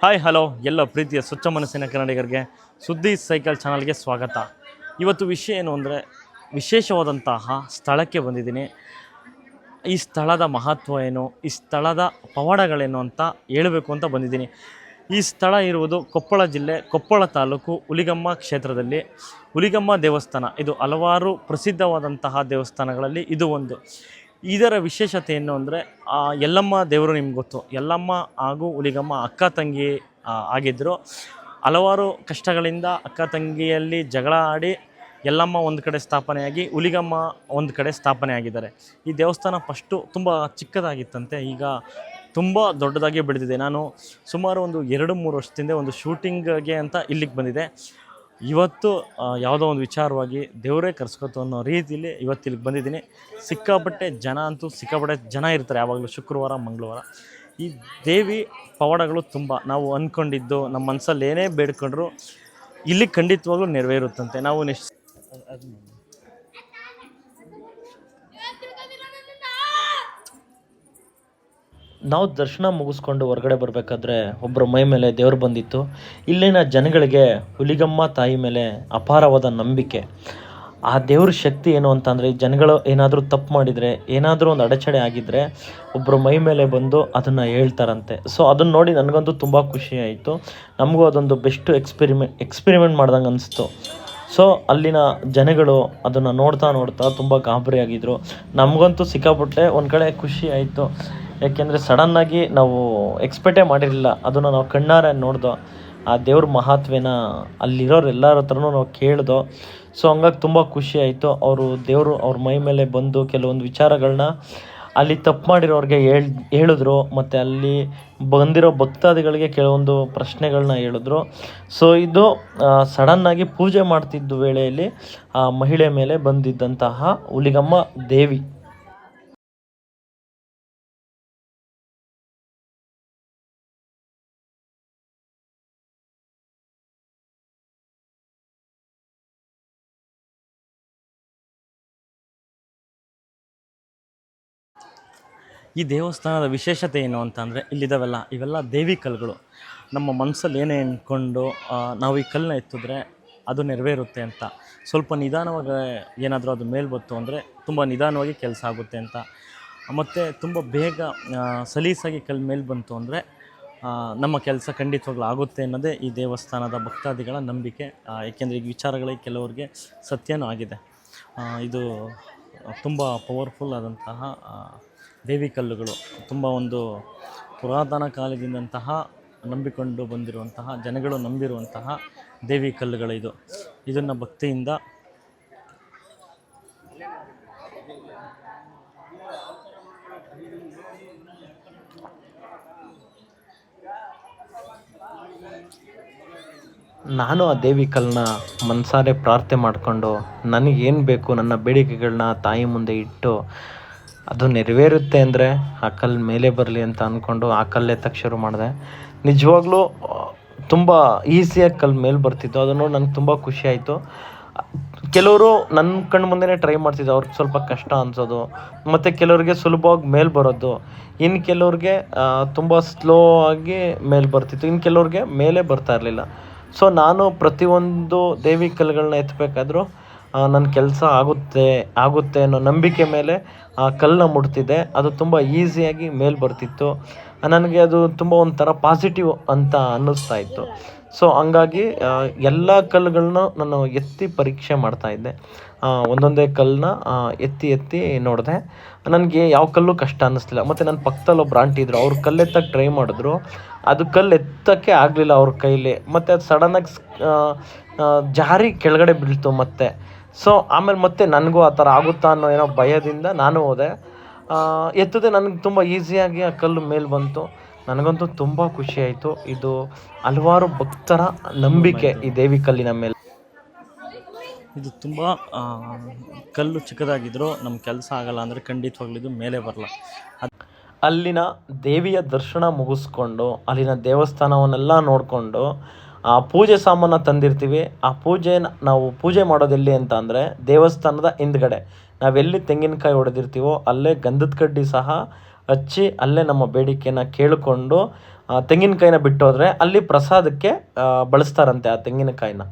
Hi hello ಎಲ್ಲ ಪ್ರೀತಿಯ ಸ್ವಚ್ಛ ಮನಸ್ಸಿನ ಕನ್ನಡಿಗರಿಗೆ ಸುದ್ದಿ ಸೈಕಲ್ ಚಾನಲ್ಗೆ ಸ್ವಾಗತ. ಇವತ್ತು ವಿಷಯ ಏನು ಅಂದರೆ ವಿಶೇಷವಾದಂತಹ ಸ್ಥಳಕ್ಕೆ ಬಂದಿದ್ದೀನಿ. ಈ ಸ್ಥಳದ ಮಹತ್ವ ಏನು, ಈ ಸ್ಥಳದ ಪವಾಡಗಳೇನು ಅಂತ ಹೇಳಬೇಕು ಅಂತ ಬಂದಿದ್ದೀನಿ. ಈ ಸ್ಥಳ ಇರುವುದು ಕೊಪ್ಪಳ ಜಿಲ್ಲೆ, ಕೊಪ್ಪಳ ತಾಲೂಕು ಹುಲಿಗಮ್ಮ ಕ್ಷೇತ್ರದಲ್ಲಿ. ಹುಲಿಗಮ್ಮ ದೇವಸ್ಥಾನ, ಇದು ಹಲವಾರು ಪ್ರಸಿದ್ಧವಾದಂತಹ ದೇವಸ್ಥಾನಗಳಲ್ಲಿ ಇದು ಒಂದು. ಇದರ ವಿಶೇಷತೆ ಏನು ಅಂದರೆ ಯಲ್ಲಮ್ಮ ದೇವರು ನಿಮ್ಗೆ ಗೊತ್ತು. ಯಲ್ಲಮ್ಮ ಹಾಗೂ ಹುಲಿಗಮ್ಮ ಅಕ್ಕ ತಂಗಿ ಆಗಿದ್ದರು ಹಲವಾರು ಕಷ್ಟಗಳಿಂದ ಅಕ್ಕ ತಂಗಿಯಲ್ಲಿ ಜಗಳ ಆಡಿ ಯಲ್ಲಮ್ಮ ಒಂದು ಕಡೆ ಸ್ಥಾಪನೆಯಾಗಿ, ಹುಲಿಗಮ್ಮ ಒಂದು ಕಡೆ ಸ್ಥಾಪನೆ ಆಗಿದ್ದಾರೆ ಈ ದೇವಸ್ಥಾನ ಫಸ್ಟು ತುಂಬ ಚಿಕ್ಕದಾಗಿತ್ತಂತೆ. ಈಗ ತುಂಬ ದೊಡ್ಡದಾಗಿ ಬೆಳೆದಿದೆ. ನಾನು ಸುಮಾರು ಒಂದು ಎರಡು ಮೂರು ವರ್ಷದಿಂದ ಒಂದು ಶೂಟಿಂಗ್ಗೆ ಅಂತ ಇಲ್ಲಿಗೆ ಬಂದಿದೆ. ಇವತ್ತು ಯಾವುದೋ ಒಂದು ವಿಚಾರವಾಗಿ ದೇವರೇ ಕರ್ಸ್ಕೊತು ಅನ್ನೋ ರೀತಿಯಲ್ಲಿ ಇವತ್ತು ಇಲ್ಲಿಗೆ ಬಂದಿದ್ದೀನಿ. ಸಿಕ್ಕಾಪಟ್ಟೆ ಜನ ಅಂತೂ, ಸಿಕ್ಕಾಪಟ್ಟೆ ಜನ ಇರ್ತಾರೆ ಯಾವಾಗಲೂ ಶುಕ್ರವಾರ, ಮಂಗಳವಾರ. ಈ ದೇವಿ ಪವಾಡಗಳು ತುಂಬ. ನಾವು ಅಂದ್ಕೊಂಡಿದ್ದು ನಮ್ಮ ಮನಸ್ಸಲ್ಲಿ ಏನೇ ಬೇಡ್ಕೊಂಡ್ರು ಇಲ್ಲಿ ಖಂಡಿತವಾಗ್ಲೂ ನೆರವೇರುತ್ತಂತೆ. ನಾವು ನೆಕ್ಸ್ಟ್ ನಾವು ದರ್ಶನ ಮುಗಿಸ್ಕೊಂಡು ಹೊರಗಡೆ ಬರಬೇಕಾದ್ರೆ ಒಬ್ಬರ ಮೈ ಮೇಲೆ ದೇವರು ಬಂದಿತ್ತು. ಇಲ್ಲಿನ ಜನಗಳಿಗೆ ಹುಲಿಗಮ್ಮ ತಾಯಿ ಮೇಲೆ ಅಪಾರವಾದ ನಂಬಿಕೆ. ಆ ದೇವ್ರ ಶಕ್ತಿ ಏನು ಅಂತಂದರೆ, ಜನಗಳು ಏನಾದರೂ ತಪ್ಪು ಮಾಡಿದರೆ, ಏನಾದರೂ ಒಂದು ಅಡಚಣೆ ಆಗಿದ್ದರೆ ಒಬ್ಬರು ಮೈ ಮೇಲೆ ಬಂದು ಅದನ್ನು ಹೇಳ್ತಾರಂತೆ. ಸೊ ಅದನ್ನು ನೋಡಿ ನನಗಂತೂ ತುಂಬ ಖುಷಿ ಆಯಿತು. ನಮಗೂ ಅದೊಂದು ಬೆಸ್ಟ್ ಎಕ್ಸ್ಪೆರಿಮೆಂಟ್ ಎಕ್ಸ್ಪೆರಿಮೆಂಟ್ ಮಾಡ್ದಂಗೆ ಅನಿಸ್ತು. ಸೊ ಅಲ್ಲಿನ ಜನಗಳು ಅದನ್ನು ನೋಡ್ತಾ ನೋಡ್ತಾ ತುಂಬ ಗಾಬರಿಯಾಗಿದ್ದರು ನಮಗಂತೂ ಸಿಕ್ಕಾಪಟ್ಟೆ ಒಂದು ಕಡೆ ಖುಷಿ ಆಯಿತು. ಯಾಕೆಂದರೆ ಸಡನ್ನಾಗಿ ನಾವು ಎಕ್ಸ್ಪೆಕ್ಟೇ ಮಾಡಿರಲಿಲ್ಲ. ಅದನ್ನು ನಾವು ಕಣ್ಣಾರೆ ನೋಡ್ದೋ, ಆ ದೇವ್ರ ಮಹತ್ವೇನ ಅಲ್ಲಿರೋರು ಎಲ್ಲರ ಹತ್ರನೂ ನಾವು ಕೇಳ್ದೋ. ಸೊ ಹಂಗಾಗಿ ತುಂಬ ಖುಷಿ ಆಯಿತು. ಅವರು ದೇವರು ಅವ್ರ ಮೈ ಮೇಲೆ ಬಂದು ಕೆಲವೊಂದು ವಿಚಾರಗಳನ್ನ ಅಲ್ಲಿ ತಪ್ಪು ಮಾಡಿರೋರಿಗೆ ಹೇಳ್, ಹೇಳಿದ್ರು. ಮತ್ತು ಅಲ್ಲಿ ಬಂದಿರೋ ಭಕ್ತಾದಿಗಳಿಗೆ ಕೆಲವೊಂದು ಪ್ರಶ್ನೆಗಳನ್ನ ಹೇಳಿದ್ರು. ಸೊ ಇದು ಸಡನ್ನಾಗಿ ಪೂಜೆ ಮಾಡ್ತಿದ್ದ ವೇಳೆಯಲ್ಲಿ ಆ ಮಹಿಳೆ ಮೇಲೆ ಬಂದಿದ್ದಂತಹ ಹುಲಿಗಮ್ಮ ದೇವಿ. ಈ ದೇವಸ್ಥಾನದ ವಿಶೇಷತೆ ಏನು ಅಂತಂದರೆ ಇಲ್ಲಿದ್ದಾವೆಲ್ಲ ಇವೆಲ್ಲ ದೇವಿ ಕಲ್ಲುಗಳು ನಮ್ಮ ಮನಸ್ಸಲ್ಲಿ ಏನೇ ಅಂದ್ಕೊಂಡು ನಾವು ಈ ಕಲ್ಲನ್ನ ಎತ್ತಿದ್ರೆ ಅದು ನೆರವೇರುತ್ತೆ ಅಂತ. ಸ್ವಲ್ಪ ನಿಧಾನವಾಗಿ ಏನಾದರೂ ಅದು ಮೇಲೆ ಬತ್ತು ಅಂದರೆ ತುಂಬ ನಿಧಾನವಾಗಿ ಕೆಲಸ ಆಗುತ್ತೆ ಅಂತ. ಮತ್ತು ತುಂಬ ಬೇಗ ಸಲೀಸಾಗಿ ಕಲ್ಲು ಮೇಲೆ ಬಂತು ಅಂದರೆ ನಮ್ಮ ಕೆಲಸ ಖಂಡಿತವಾಗ್ಲೂ ಆಗುತ್ತೆ ಅನ್ನೋದೇ ಈ ದೇವಸ್ಥಾನದ ಭಕ್ತಾದಿಗಳ ನಂಬಿಕೆ. ಏಕೆಂದರೆ ಈ ವಿಚಾರಗಳಿಗೆ ಕೆಲವರಿಗೆ ಸತ್ಯನೂ ಆಗಿದೆ. ಇದು ತುಂಬ ಪವರ್ಫುಲ್ ಆದಂತಹ ದೇವಿ ಕಲ್ಲುಗಳು ತುಂಬ ಒಂದು ಪುರಾತನ ಕಾಲದಿಂದಂತಹ ನಂಬಿಕೊಂಡು ಬಂದಿರುವಂತಹ, ಜನಗಳು ನಂಬಿರುವಂತಹ ದೇವಿ ಕಲ್ಲುಗಳು ಇದು ಇದನ್ನು ಭಕ್ತಿಯಿಂದ ನಾನು ಆ ದೇವಿ ಕಲ್ಲನ್ನ ಮನಸಾರೆ ಪ್ರಾರ್ಥನೆ ಮಾಡಿಕೊಂಡು, ನನಗೇನು ಬೇಕು ನನ್ನ ಬೇಡಿಕೆಗಳನ್ನ ತಾಯಿ ಮುಂದೆ ಇಟ್ಟು ಅದು ನೆರವೇರುತ್ತೆ ಅಂದರೆ ಆ ಕಲ್ಲು ಮೇಲೆ ಬರಲಿ ಅಂತ ಅಂದ್ಕೊಂಡು ಆ ಕಲ್ಲು ಎತ್ತಕ್ಕೆ ಶುರು ಮಾಡಿದೆ. ನಿಜವಾಗ್ಲೂ, ತುಂಬ ಈಸಿಯಾಗಿ ಕಲ್ಲು ಮೇಲೆ ಬರ್ತಿತ್ತು. ಅದನ್ನು ನೋಡಿ ನನಗೆ ತುಂಬ ಖುಷಿ ಆಯಿತು. ಕೆಲವರು ನನ್ನ ಕಣ್ಣು ಮುಂದೆ ಟ್ರೈ ಮಾಡ್ತಿದ್ದೆ ಅವ್ರಿಗೆ ಸ್ವಲ್ಪ ಕಷ್ಟ ಅನ್ಸೋದು. ಮತ್ತು ಕೆಲವ್ರಿಗೆ ಸುಲಭವಾಗಿ ಮೇಲೆ ಬರೋದು. ಇನ್ನು ಕೆಲವ್ರಿಗೆ ತುಂಬ ಸ್ಲೋ ಆಗಿ ಮೇಲೆ ಬರ್ತಿತ್ತು. ಇನ್ನು ಕೆಲವ್ರಿಗೆ ಮೇಲೆ ಬರ್ತಾ ಇರಲಿಲ್ಲ. ಸೊ ನಾನು ಪ್ರತಿಯೊಂದು ದೇವಿ ಕಲ್ಲುಗಳನ್ನ ಎತ್ತಬೇಕಾದ್ರೂ ನನ್ನ ಕೆಲಸ ಆಗುತ್ತೆ ಆಗುತ್ತೆ ಅನ್ನೋ ನಂಬಿಕೆ ಮೇಲೆ ಆ ಕಲ್ಲನ್ನ ಮುಟ್ತಿದ್ದೆ ಅದು ತುಂಬ ಈಸಿಯಾಗಿ ಮೇಲೆ ಬರ್ತಿತ್ತು. ನನಗೆ ಅದು ತುಂಬ ಒಂಥರ ಪಾಸಿಟಿವ್ ಅಂತ ಅನ್ನಿಸ್ತಾ ಇತ್ತು. ಸೊ ಹಂಗಾಗಿ ಎಲ್ಲ ಕಲ್ಲುಗಳನ್ನ ನಾನು ಎತ್ತಿ ಪರೀಕ್ಷೆ ಮಾಡ್ತಾ ಇದ್ದೆ. ಆ, ಒಂದೊಂದೇ ಕಲ್ಲನ್ನ ಎತ್ತಿ ಎತ್ತಿ ನೋಡಿದೆ. ನನಗೆ ಯಾವ ಕಲ್ಲು ಕಷ್ಟ ಅನ್ನಿಸ್ಲಿಲ್ಲ. ಮತ್ತು ನನ್ನ ಪಕ್ಕದಲ್ಲಿ ಒಬ್ರು ಆಂಟಿ ಇದ್ರು. ಅವ್ರು ಕಲ್ಲು ಎತ್ತಕ್ಕೆ ಟ್ರೈ ಮಾಡಿದ್ರು. ಅದು ಕಲ್ಲು ಎತ್ತಕ್ಕೆ ಆಗಲಿಲ್ಲ ಅವ್ರ ಕೈಲಿ. ಮತ್ತು ಅದು ಸಡನ್ನಾಗಿ ಜಾರಿ ಕೆಳಗಡೆ ಬೀಳ್ತು ಮತ್ತೆ. ಸೊ ಆಮೇಲೆ ಮತ್ತೆ ನನಗೂ ಆ ಥರ ಆಗುತ್ತಾ ಅನ್ನೋ ಏನೋ ಭಯದಿಂದ ನಾನು ಹೋದೆ. ಎತ್ತದೆ ನನಗೆ ತುಂಬ ಈಸಿಯಾಗಿ ಆ ಕಲ್ಲು ಮೇಲೆ ಬಂತು. ನನಗಂತೂ ತುಂಬ ಖುಷಿ ಆಯಿತು. ಇದು ಹಲವಾರು ಭಕ್ತರ ನಂಬಿಕೆ ಈ ದೇವಿ ಕಲ್ಲಿನ ಮೇಲೆ. ಇದು ತುಂಬ ಕಲ್ಲು ಚಿಕ್ಕದಾಗಿದ್ದರೂ ನಮ್ಮ ಕೆಲಸ ಆಗಲ್ಲ ಅಂದರೆ ಖಂಡಿತವಾಗ್ಲೂ ಇದು ಮೇಲೆ ಬರಲ್ಲ. ಅಲ್ಲಿನ ದೇವಿಯ ದರ್ಶನ ಮುಗಿಸ್ಕೊಂಡು ಅಲ್ಲಿನ ದೇವಸ್ಥಾನವನ್ನೆಲ್ಲ ನೋಡಿಕೊಂಡು ಆ ಪೂಜೆ ಸಾಮಾನು ತಂದಿರ್ತೀವಿ. ಆ ಪೂಜೆನ ನಾವು ಪೂಜೆ ಮಾಡೋದೆಲ್ಲಿ ಅಂತ ಅಂದರೆ ದೇವಸ್ಥಾನದ ಹಿಂದ್ಗಡೆ. ನಾವೆಲ್ಲಿ ತೆಂಗಿನಕಾಯಿ ಹೊಡೆದಿರ್ತೀವೋ ಅಲ್ಲೇ ಗಂಧದ ಕಡ್ಡಿ ಸಹ ಹಚ್ಚಿ ಅಲ್ಲೇ ನಮ್ಮ ಬೇಡಿಕೆನ ಕೇಳಿಕೊಂಡು ತೆಂಗಿನಕಾಯಿನ ಬಿಟ್ಟೋದ್ರೆ ಅಲ್ಲಿ ಪ್ರಸಾದಕ್ಕೆ ಬಳಸ್ತಾರಂತೆ ಆ ತೆಂಗಿನಕಾಯಿನ.